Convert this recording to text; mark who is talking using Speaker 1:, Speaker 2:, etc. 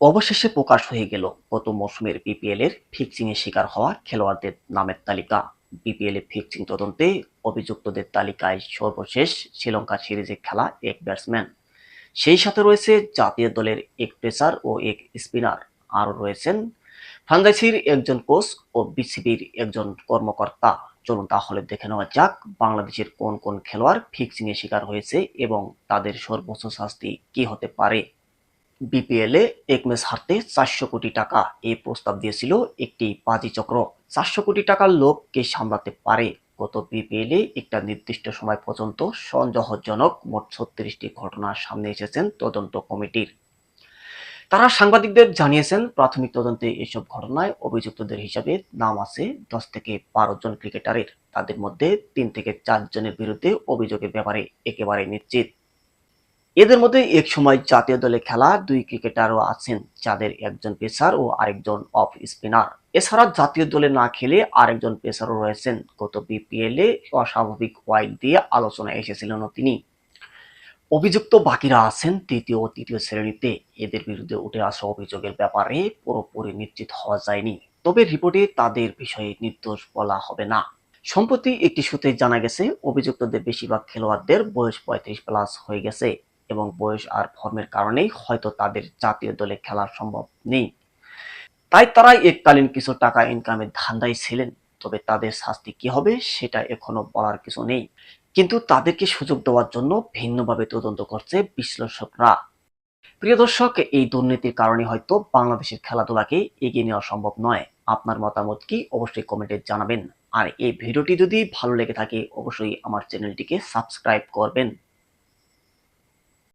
Speaker 1: অবশেষে প্রকাশ হয়ে গেল গত মৌসুমের বিপিএল এর ফিক্সিং এর শিকার হওয়া খেলোয়াড়দের নামের তালিকা। বিপিএল এ ফিক্সিং তদন্তে অভিযুক্তদের তালিকায় সর্বশেষ শ্রীলঙ্কা সিরিজে খেলা এক ব্যাটসম্যান। সেই সাথে রয়েছে জাতীয় দলের এক পেসার ও এক স্পিনার। আরও রয়েছেন ফ্রাঞ্চাইজির একজন কোচ ও বিসিবির একজন কর্মকর্তা। চলুন তাহলে দেখে নেওয়া যাক বাংলাদেশের কোন কোন খেলোয়াড় ফিক্সিং এর শিকার হয়েছে এবং তাদের সর্বোচ্চ শাস্তি কি হতে পারে। বিপিএল এ এক ম্যাচ হারতে চারশো কোটি টাকা এই প্রস্তাব দিয়েছিল একটি বাজি চক্র। চারশো কোটি টাকার লোভ কে সামলাতে পারে। গত বিপিএল একটা নির্দিষ্ট সময় পর্যন্ত সন্দেহজনক মোট ছত্রিশটি ঘটনার সামনে এসেছেন তদন্ত কমিটির। তারা সাংবাদিকদের জানিয়েছেন, প্রাথমিক তদন্তে এসব ঘটনায় অভিযুক্তদের হিসাবে নাম আছে দশ থেকে বারো জন ক্রিকেটারের। তাদের মধ্যে তিন থেকে চার জনের বিরুদ্ধে অভিযোগের ব্যাপারে একেবারে নিশ্চিত। এদের মধ্যে এক সময় জাতীয় দলে খেলা, দুই ক্রিকেটারও আছেন যাদের একজন পেসার ও আরেকজন অফ স্পিনার। এছাড়া জাতীয় দলে না খেলে আরেকজন পেসারও রয়েছেন। গত বিপিএল অস্বাভাবিক ওয়াইড দিয়ে আলোচনায় এসেছিলেন তিনি। অভিযুক্ত বাকিরা আছেন তৃতীয় ও তৃতীয় শ্রেণীতে। এদের বিরুদ্ধে উঠে আসা অভিযোগের ব্যাপারে পুরোপুরি নিশ্চিত হওয়া যায়নি। তবে রিপোর্টে তাদের বিষয়ে নির্দোষ বলা হবে না। সম্প্রতি একটি সূত্রে জানা গেছে, অভিযুক্তদের বেশিরভাগ খেলোয়াড়দের বয়স পঁয়ত্রিশ প্লাস হয়ে গেছে। এবং বয়স আর ফর্মের কারণেই হয়তো তাদের জাতীয় দলে খেলা সম্ভব নেই। তাই তারা এককালীন কিছু টাকা ইনকামের ধান্দায় ছিলেন, তবে তাদের শাস্তি কি হবে সেটা এখনও বলার কিছু নেই। কিন্তু তাদেরকে সুযোগ দেওয়ার জন্য ভিন্নভাবে তদন্ত করছে বিশ্লেষকরা। প্রিয় দর্শক, এই দুর্নীতির কারণে হয়তো বাংলাদেশের খেলাধুলাকে এগিয়ে নেওয়া সম্ভব নয়। আপনার মতামত কি অবশ্যই কমেন্টে জানাবেন। আর এই ভিডিওটি যদি ভালো লেগে থাকে, অবশ্যই আমার চ্যানেলটিকে সাবস্ক্রাইব করবেন।